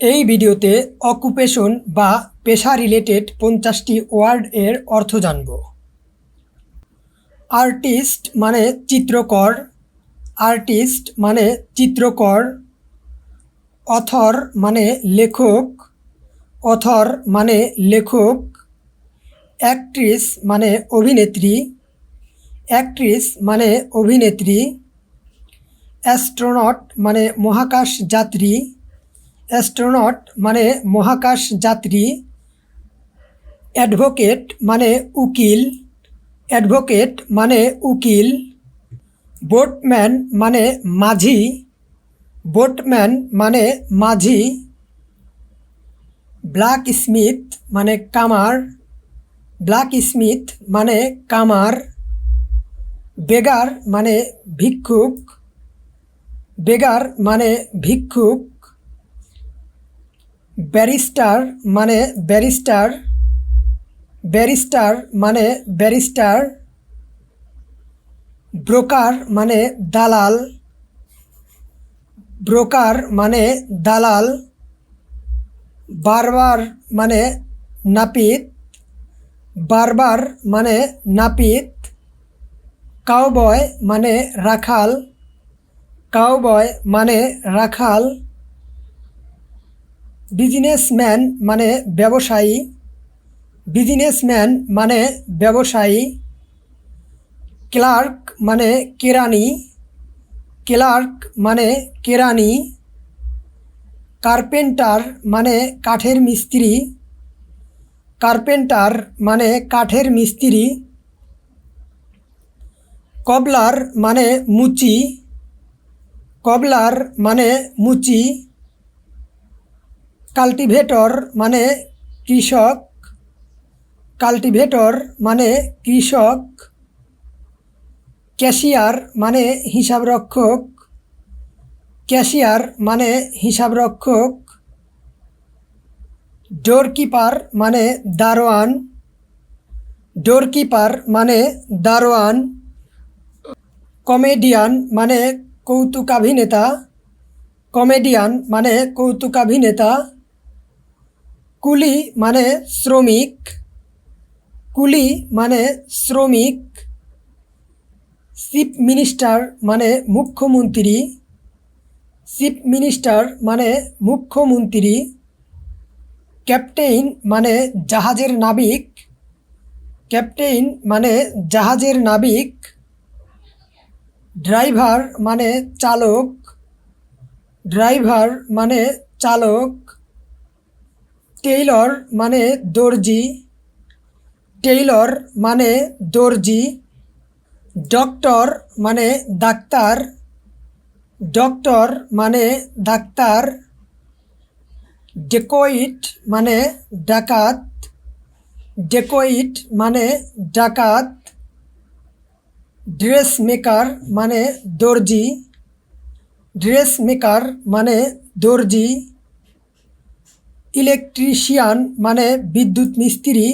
এই ভিডিওতে অকুপেশন বা পেশা রিলেটেড পঞ্চাশটি ওয়ার্ড এর অর্থ জানব। আর্টিস্ট মানে চিত্রকর আর্টিস্ট মানে চিত্রকর অথর মানে লেখক অথর মানে লেখক অ্যাক্ট্রেস মানে অভিনেত্রী অ্যাক্ট্রেস মানে অভিনেত্রী অ্যাস্ট্রোনট মানে মহাকাশ যাত্রী অ্যাস্ট্রোনট মানে মহাকাশ যাত্রী অ্যাডভোকেট মানে উকিল অ্যাডভোকেট মানে উকিল বোটম্যান মানে মাঝি বোটম্যান মানে মাঝি ব্ল্যাক স্মিথ মানে কামার ব্ল্যাক স্মিথ মানে কামার বেগার মানে ভিক্ষুক বেগার মানে ভিক্ষুক ব্যারিস্টার মানে ব্যারিস্টার ব্যারিস্টার মানে ব্যারিস্টার, ব্রোকার মানে দালাল, ব্রোকার মানে দালাল, বারবার মানে নাপিত, বারবার মানে নাপিত, কাউবয় মানে রাখাল, কাউবয় মানে রাখাল বিজনেসম্যান মানে ব্যবসায়ী বিজনেসম্যান মানে ব্যবসায়ী ক্লার্ক মানে কেরানি ক্লার্ক মানে কেরানি কার্পেন্টার মানে কাঠের মিস্ত্রি কার্পেন্টার মানে কাঠের মিস্ত্রি কবলার মানে মুচি কবলার মানে মুচি। কাল্টিভেটর মানে কৃষক, কাল্টিভেটর মানে কৃষক, ক্যাশিয়ার মানে হিসাবরক্ষক, ক্যাশিয়ার মানে হিসাবরক্ষক, ডোরকিপার মানে দারোয়ান, ডোরকিপার মানে দারোয়ান, কমেডিয়ান মানে কৌতুকাভিনেতা, কমেডিয়ান মানে কৌতুকাভিনেতা কুলি মানে শ্রমিক, কুলি মানে শ্রমিক, চিফ মিনিস্টার মানে মুখ্যমন্ত্রী, চিফ মিনিস্টার মানে মুখ্যমন্ত্রী, ক্যাপ্টেইন মানে জাহাজের নাবিক, ক্যাপ্টেইন মানে জাহাজের নাবিক, ড্রাইভার মানে চালক, ড্রাইভার মানে চালক টেইলর মানে দর্জি টেইলর মানে দর্জি ডক্টর মানে ডাক্তার ডক্টর মানে ডাক্তার ডেকোইট মানে ডাকাত ডেকোইট মানে ডাকাত ড্রেস মেকার মানে দর্জি ড্রেস মেকার মানে দর্জি ইলেকট্রিশিয়ান মানে বিদ্যুৎ মিস্ত্রি।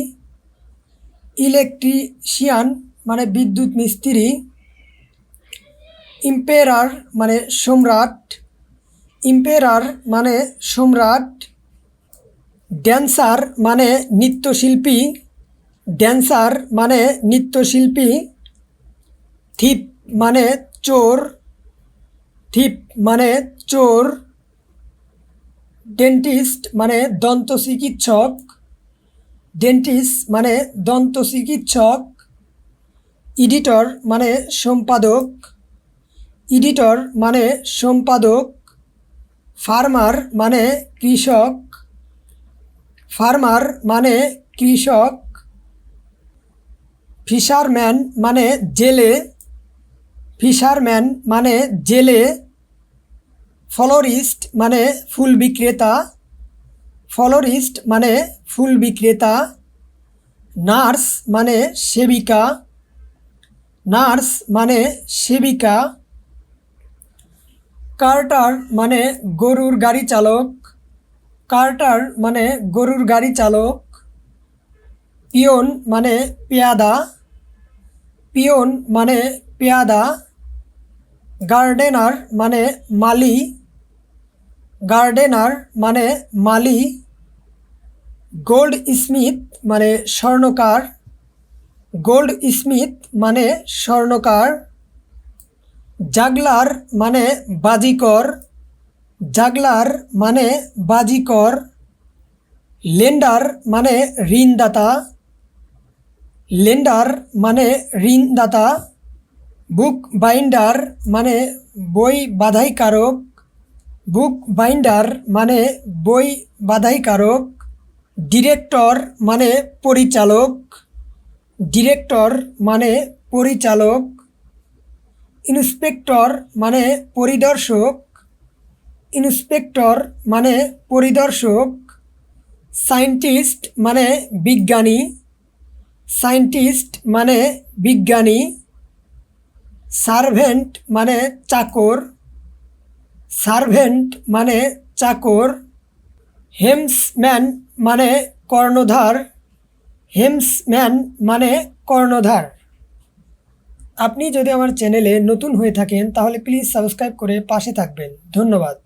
ইলেকট্রিশিয়ান মানে বিদ্যুৎ মিস্ত্রি। ইম্পেরার মানে সম্রাট। ইম্পেরার মানে সম্রাট। ড্যান্সার মানে নৃত্যশিল্পী। ড্যান্সার মানে নৃত্যশিল্পী। থিপ মানে চোর। থিপ মানে চোর। ডেন্টিস্ট মানে দন্ত চিকিৎসক ডেন্টিস্ট মানে দন্ত চিকিৎসক এডিটর মানে সম্পাদক এডিটর মানে সম্পাদক ফার্মার মানে কৃষক ফার্মার মানে কৃষক ফিশারম্যান মানে জেলে ফিশারম্যান মানে জেলে ফলোরিস্ট মানে ফুল বিক্রেতা ফলোরিস্ট মানে ফুল বিক্রেতা নার্স মানে সেবিকা নার্স মানে সেবিকা কার্টার মানে গরুর গাড়ি চালক কার্টার মানে গরুর গাড়ি চালক পিয়ন মানে পেয়াদা পিয়ন মানে পেয়াদা গার্ডেনার মানে মালি গার্ডেনার মানে মালি গোল্ড স্মিথ মানে স্বর্ণকার গোল্ড স্মিথ মানে স্বর্ণকার, জাগলার মানে বাজিকর, জাগলার মানে বাজিকর, লেন্ডার মানে ঋণদাতা, লেন্ডার মানে ঋণদাতা বুক বাইন্ডার মানে বই বাধাইকারক বুক বাইন্ডার মানে বই বাধাইকারক, ডিরেক্টর মানে পরিচালক, ডিরেক্টর মানে পরিচালক, ইন্সপেক্টর মানে পরিদর্শক, ইন্সপেক্টর মানে পরিদর্শক সায়েন্টিস্ট মানে বিজ্ঞানী সায়েন্টিস্ট মানে বিজ্ঞানী, সার্ভেন্ট মানে চাকর। সার্ভেন্ট মানে চাকর, হেমসম্যান মানে কর্ণধার, হেমসম্যান মানে কর্ণধার। আপনি যদি আমার চ্যানেলে নতুন হয়ে থাকেন, তাহলে প্লিজ সাবস্ক্রাইব করে পাশে থাকবেন। ধন্যবাদ।